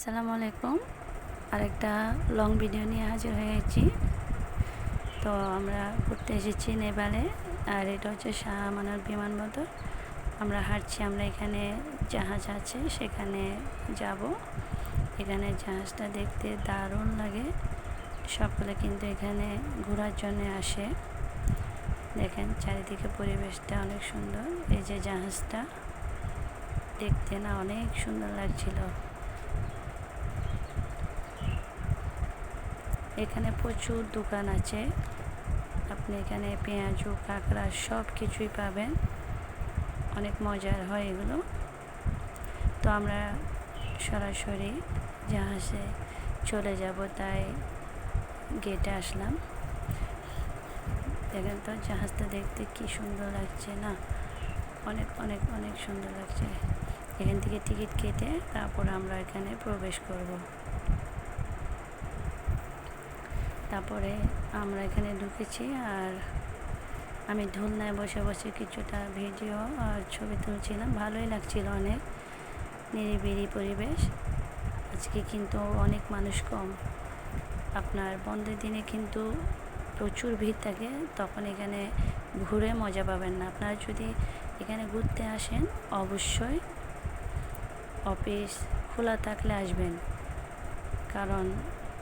আসসালামু আলাইকুম। আরেকটা লং ভিডিও নিয়ে হাজির হয়েছি তো আমরা ঘুরতে এসেছি নেপালে, আর এটা হচ্ছে শাহ আমানত বিমানবন্দর। আমরা হাঁটছি, আমরা এখানে জাহাজ আছে, সেখানে যাব। এখানে জাহাজটা দেখতে দারুণ লাগে। সকলে কিন্তু এখানে ঘোরার জন্য আসে। দেখেন চারিদিকে পরিবেশটা অনেক সুন্দর। এই যে জাহাজটা, দেখতে না অনেক সুন্দর লাগছিল। এখানে প্রচুর দোকান আছে। আপনি এখানে পেঁয়াজু, কাঁকড়া সব কিছুই পাবেন। অনেক মজার হয় এগুলো। তো আমরা সরাসরি জাহাজে চলে যাব, তাই গেটে আসলাম। দেখেন তো, জাহাজটা দেখতে কি সুন্দর লাগছে না? অনেক অনেক অনেক সুন্দর লাগছে। এখান থেকে টিকিট কেটে তারপর আমরা এখানে প্রবেশ করব। তারপরে আমরা এখানে ঢুকেছি আর আমি ধুলনায় বসে বসে কিছুটা ভিডিও আর ছবি তুলছিলাম। ভালোই লাগছিল অনেক। নিরিবিলি পরিবেশ। আজকে কিন্তু অনেক মানুষ কম। আপনার বন্ধের দিনে কিন্তু প্রচুর ভিড় থাকে। তখন এখানে ঘুরে মজা পাবেন না। আপনারা যদি এখানে ঘুরতে আসেন, অবশ্যই অফিস খোলা থাকলে আসবেন। কারণ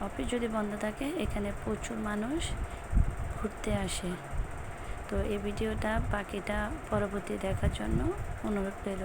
অফিস যদি বন্ধ থাকে, এখানে প্রচুর মানুষ ঘুরতে আসে। তো এই ভিডিওটা বাকিটা পরবর্তী দেখার জন্য অনুরোধ পেল